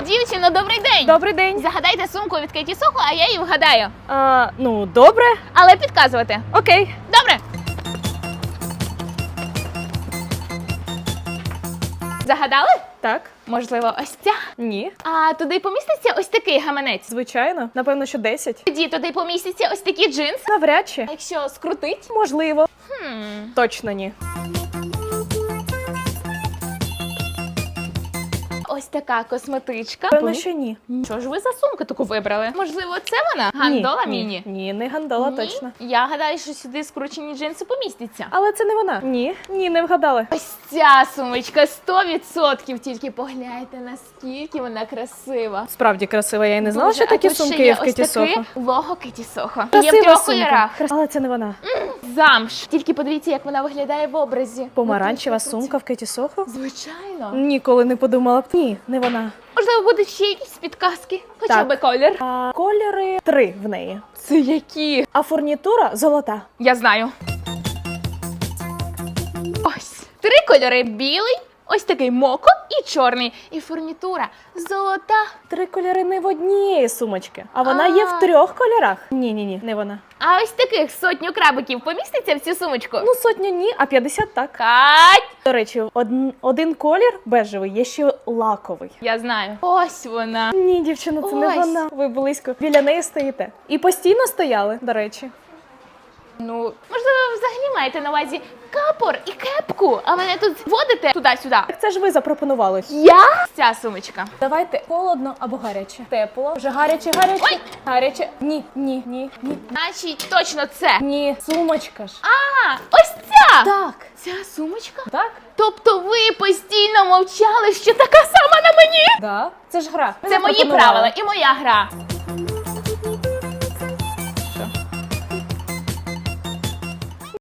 Дівчино, добрий день! Добрий день. Загадайте сумку від Кеті Сохо, а я її вгадаю. А, ну, добре. Але підказувати. Окей. Добре. Загадали? Так. Можливо, ось ця. Ні. А туди поміститься ось такий гаманець. Звичайно. Напевно, що 10. Тоді туди поміститься ось такі джинси. Навряд чи. А якщо скрутить? Можливо. Хм. Точно ні. Ось така косметичка. Певно, що ні. Що ж ви за сумку таку вибрали? Можливо, це вона? Гандола ні, міні? Ні, ні, не гандола Ні? точно. Я гадаю, що сюди скручені джинси помістяться. Але це не вона. Ні, ні, не вгадали. Ось ця сумочка 100%. Тільки погляньте, наскільки вона красива. Справді красива, я й не знала, Боже, що а такі ще сумки є в Кеті Сохо. Лого Кеті Сохо. Є в трьох кольорах. Але це не вона. Замш. Тільки подивіться, як вона виглядає в образі. Помаранчева сумка в Кеті Сохо? Звичайно. Ніколи не подумала б. Ні, не вона. Можливо, будуть ще якісь підказки. Хоча Так. би колір. А кольори три в неї. Це які? А фурнітура золота. Я знаю. Ось. Три кольори: білий, ось такий моко і чорний. І фурнітура золота. Три кольори не в однієї сумочки, а вона є А. в трьох кольорах. Ні, ні, ні, не вона. А ось таких сотню крабиків поміститься в цю сумочку. Ну, сотню ні, а 50 так. Кать! До речі, один, один колір бежевий, є ще лаковий. Я знаю. Ось вона. Ні, дівчина, це не Ось. вона. Ви близько. Біля неї стоїте. І постійно стояли, до речі. Ну, можливо, ви взагалі маєте на увазі капор і кепку, а мене тут водите туди-сюди. Так це ж ви запропонували. Я ця сумочка. Давайте холодно або гаряче. Тепло. Вже гаряче, гаряче. Ой! Гаряче. Ні, ні, ні, ні. Значить, точно це. Ні, сумочка ж. А, ось ця! Так. Ця сумочка? Так? Тобто ви постійно мовчали, що така сама на мені? Да. Це ж гра. Ми Це мої запропонували. правила і моя гра.